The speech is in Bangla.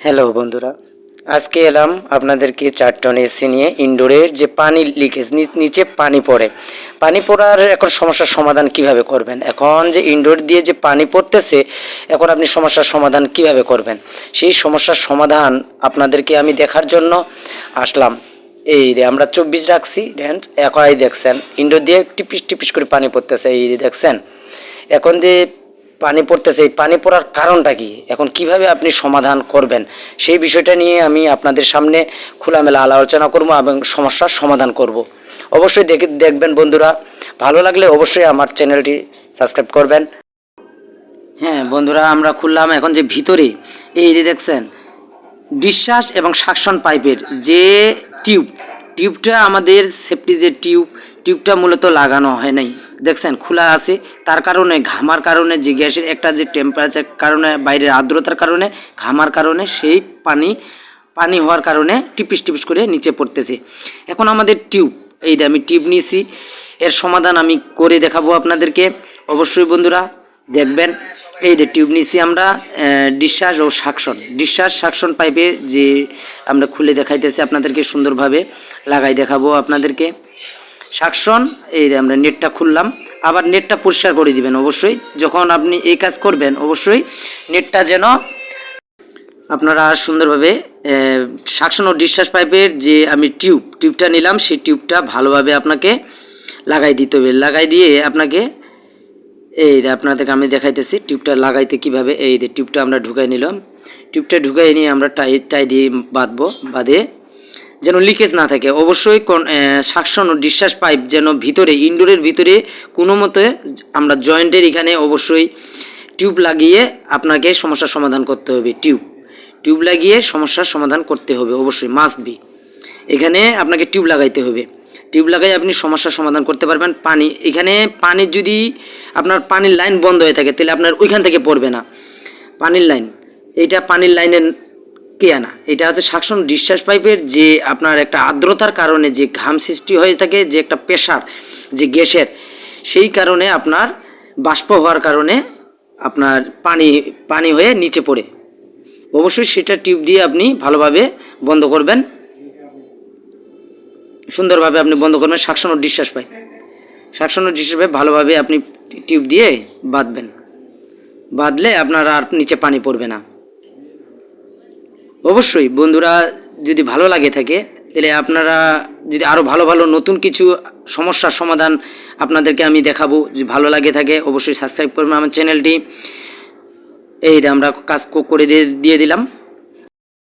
হ্যালো বন্ধুরা। আজকে এলাম আপনাদেরকে চার টন এসি নিয়ে। ইনডোরের যে পানি লিকেজ নিচে পানি পড়ে। পানি পড়ার এখন সমস্যার সমাধান কীভাবে করবেন? এখন যে ইনডোর দিয়ে যে পানি পড়তেছে, এখন আপনি সমস্যার সমাধান কীভাবে করবেন? সেই সমস্যার সমাধান আপনাদেরকে আমি দেখার জন্য আসলাম। এই যে আমরা চব্বিশ রাখছি রেন্ট একাই দেখছেন, ইনডোর দিয়ে টিপিস টিপিস করে পানি পড়তেছে। এই যে দেখছেন, এখন যে পানি পড়তেছে, এই পানি পড়ার কারণটা কি? এখন কীভাবে আপনি সমাধান করবেন? সেই বিষয়টা নিয়ে আমি আপনাদের সামনে খোলামেলা আলোচনা করব এবং সমস্যার সমাধান করব। অবশ্যই দেখে, দেখবেন বন্ধুরা। ভালো লাগলে অবশ্যই আমার চ্যানেলটি সাবস্ক্রাইব করবেন। হ্যাঁ বন্ধুরা, আমরা খুললাম এখন যে ভিতরে, এই যে দেখছেন, ডিসচার্জ এবং সাকশন পাইপের যে টিউব, টিউবটা আমাদের সেফটি যে টিউব, টিউবটা মূলত লাগানো হয় নাই। দেখছেন, খোলা আছে। তার কারণে, ঘামার কারণে যে গ্যাসের একটা যে টেম্পারেচার কারণে, বাইরের আর্দ্রতার কারণে, ঘামার কারণে, সেই পানি পানি হওয়ার কারণে টিপিস টিপিস করে নিচে পড়তেছে। এখন আমাদের টিউব, এই যে আমি টিউব নিয়েছি, এর সমাধান আমি করে দেখাবো আপনাদেরকে। অবশ্যই বন্ধুরা, দেখবেন, এই যে টিউব নিছি আমরা ডিসচার্জ ও সাকশন। ডিসচার্জ সাকশন পাইপের যে আমরা খুলে দেখাইতেছি আপনাদেরকে সুন্দরভাবে, লাগাই দেখাবো আপনাদেরকে। সাকশন এই আমরা নেটটা খুললাম, আবার নেটটা পরিষ্কার করে দিবেন অবশ্যই। যখন আপনি এই কাজ করবেন, অবশ্যই নেটটা যেন আপনারা সুন্দরভাবে সাকশন ও ডিসচার্জ পাইপের যে আমি টিউব, টিউবটা নিলাম, সেই টিউবটা ভালোভাবে আপনাকে লাগাই দিতে হবে। লাগাই দিয়ে আপনাকে, এই আপনাদেরকে আমি দেখাইতেছি, টিউবটা লাগাইতে কীভাবে, এই টিউবটা আমরা ঢুকাই নিলাম। টিউবটা ঢুকাই নিয়ে আমরা টাই টাই দিয়ে বাঁধবো, বাঁধে যেন লিকেজ না থাকে। অবশ্যই সাকশন ও ডিসচার্জ পাইপ যেন ভিতরে, ইনডোরের ভিতরে কোনো মতে আমরা জয়েন্টের এখানে অবশ্যই টিউব লাগিয়ে আপনাকে সমস্যার সমাধান করতে হবে। টিউব। টিউব লাগিয়ে সমস্যার সমাধান করতে হবে, অবশ্যই মাস্ট বি এখানে আপনাকে টিউব লাগাইতে হবে। টিউব লাগাই আপনি সমস্যার সমাধান করতে পারবেন। পানি, এখানে পানি যদি আপনার পানির লাইন বন্ধ হয়ে থাকে, তাহলে আপনার ওইখান থেকে পড়বে না। পানির লাইন। এইটা পানির লাইনের আনা এটা হচ্ছে সাকশন ডিসচার্জ পাইপের যে আপনার একটা আর্দ্রতার কারণে যে ঘাম সৃষ্টি হয়ে থাকে, যে একটা প্রেশার যে গ্যাসের, সেই কারণে আপনার বাষ্প হওয়ার কারণে আপনার পানি পানি হয়ে নিচে পড়ে। অবশ্যই সেটা টিউব দিয়ে আপনি ভালোভাবে বন্ধ করবেন। সুন্দরভাবে আপনি বন্ধ করবেন শাকসন ডিসচার্জ পাই শাকসন ডিসচার্জ পাই ভালোভাবে আপনি টিউব দিয়ে বাঁধবেন। বাঁধলে আপনার আর নিচে পানি পড়বে না। অবশ্যই, বন্ধুরা যদি ভালো লাগে থাকে, তাহলে আপনারা যদি আরও ভালো ভালো নতুন কিছু সমস্যার সমাধান আপনাদেরকে আমি দেখাবো, যদি ভালো লাগে থাকে, অবশ্যই সাবস্ক্রাইব করবেন আমার চ্যানেলটি এই আমরা কাজ করে দিয়ে দিয়ে দিলাম।